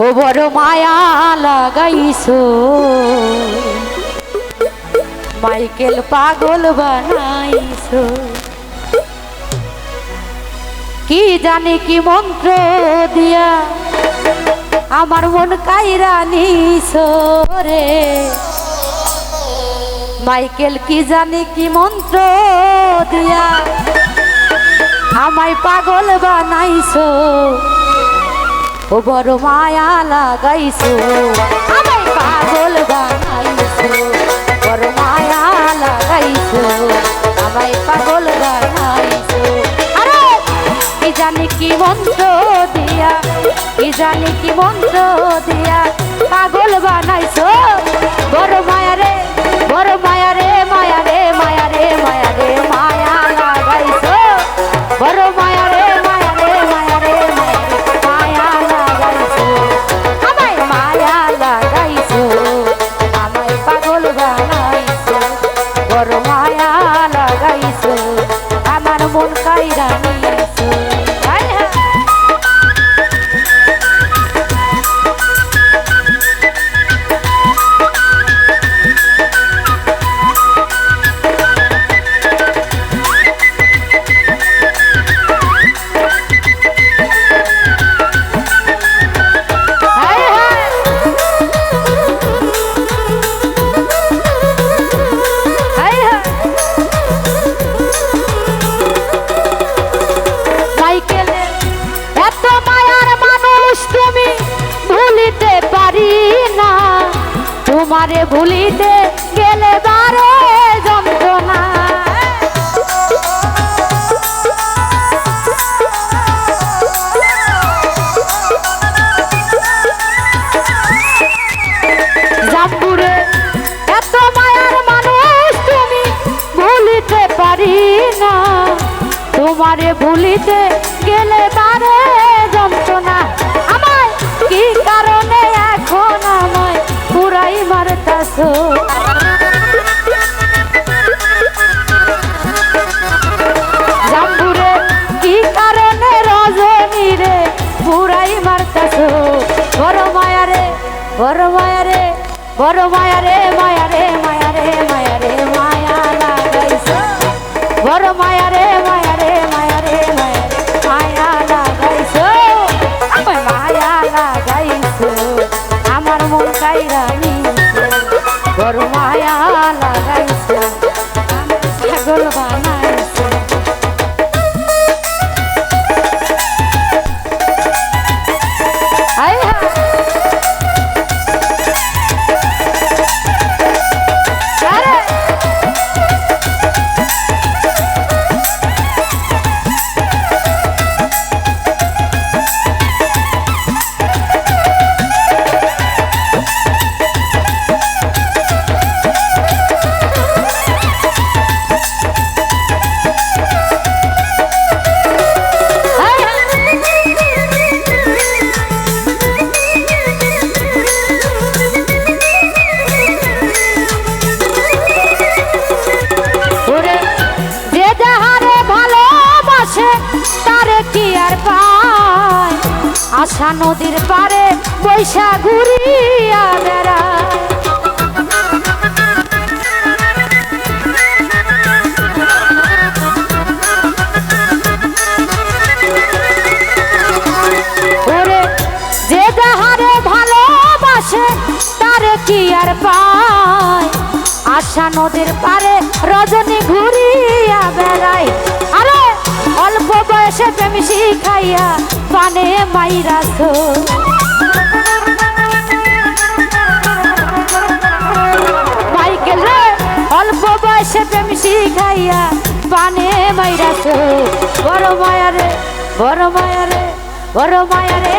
ও বড় মায়া লাগাইছো। মাইকেল পাগল বানাইছো। কি জানি কি মন্ত্র দিয়া আমার মন কাইরা নিছো রে। মাইকেল কি জানি কি মন্ত্র দিয়া আমায় পাগল বানাইছো। ও বড় মায়া লাগাইছো। মন তোমারে ভুলিতে গেলে বারে যন্ত্রণা। পারি না। তোমারে ভুলিতে গেলে বারে মারতাছ জাম্বুরে, কি কারণে রজনী রে? পুরাই মারতাছ। বড় মায়া রে, বড় মায়া রে, বড় মায়া রে মায়া রে মায়া রে মায়া রে, মায়া লাগাইছ। বড় মায়া রে, মায়া আশা নদীর পারে বৈশা ঘুরিয়া পায়? আশা নদীর পারে রজনী ঘুরিয়া বেড়ায়। আরে অল্প বয়সে প্রেম শিখাইয়া পানে মাইরাছ মাইকেল রে, অল্প বয়সে প্রেম শিখাইয়া পানে মাইরাছ বড় মায়া রে, বড় মায়া রে, বড় মায়া রে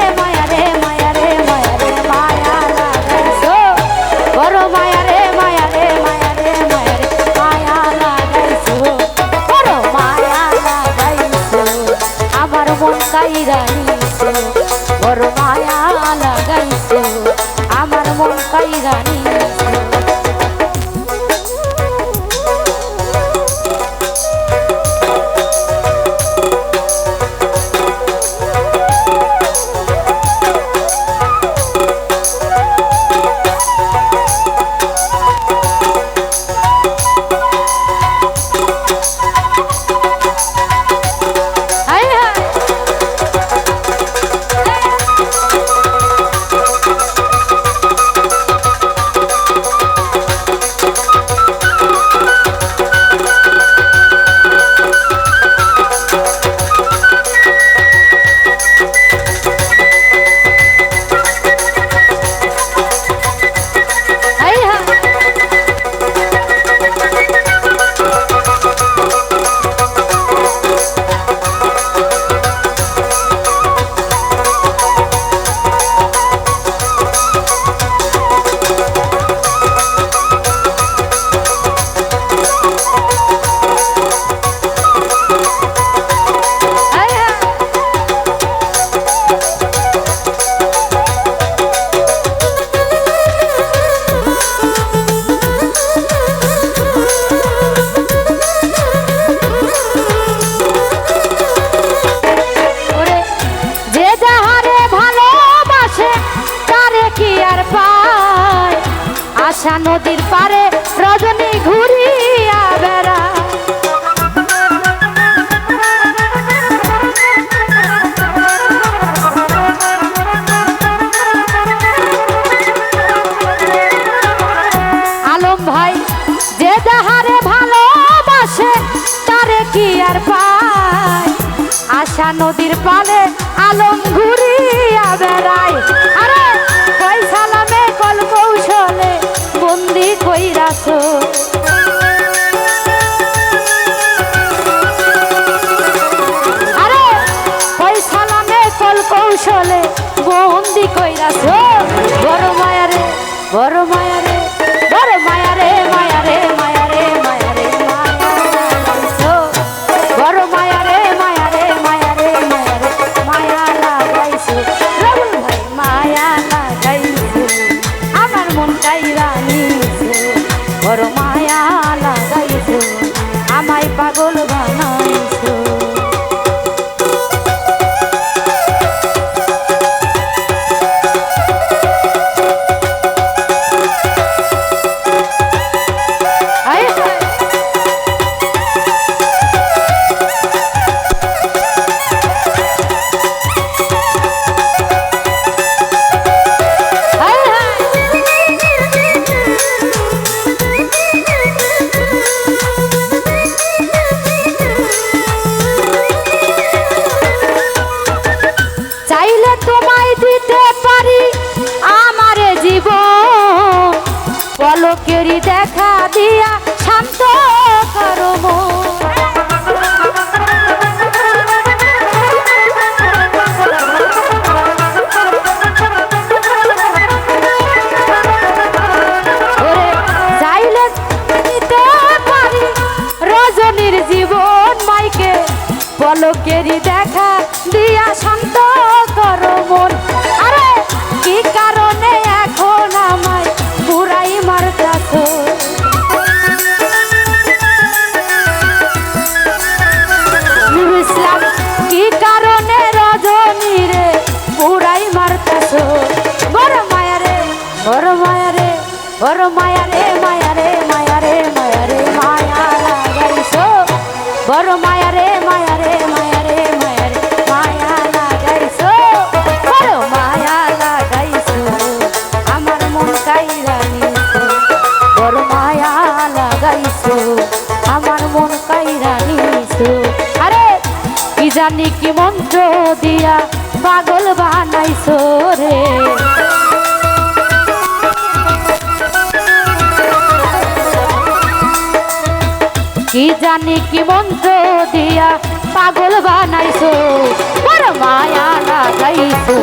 আলম ঘুরিয়া বেড়ায় আরে পয়সালামে কল কৌশলে বন্দি কইরাছ। আরে পয়সালামে কল কৌশলে বন্দি কইরাছ। বড় মায়ারে বড় মায়ারে বড় মায়া। পলকেরই দেখা দিয়া শান্ত করো বড় মায়ারে মায়ারে মায়ারে মায়ারে মায়া লাগাইছো। বড় মায়া লাগাইছো, আমার মন কাইরা নিছো। মায়া লাগাইছো, আমার মন কাইরা নিছো। আরে, কি জানি কি মন্ত্র দিয়া পাগল বানাইছো রে। কি জানি কি মন্ত্র দিয়া পাগল বানাইছো? বড় মায়া লাগাইছো। আমায়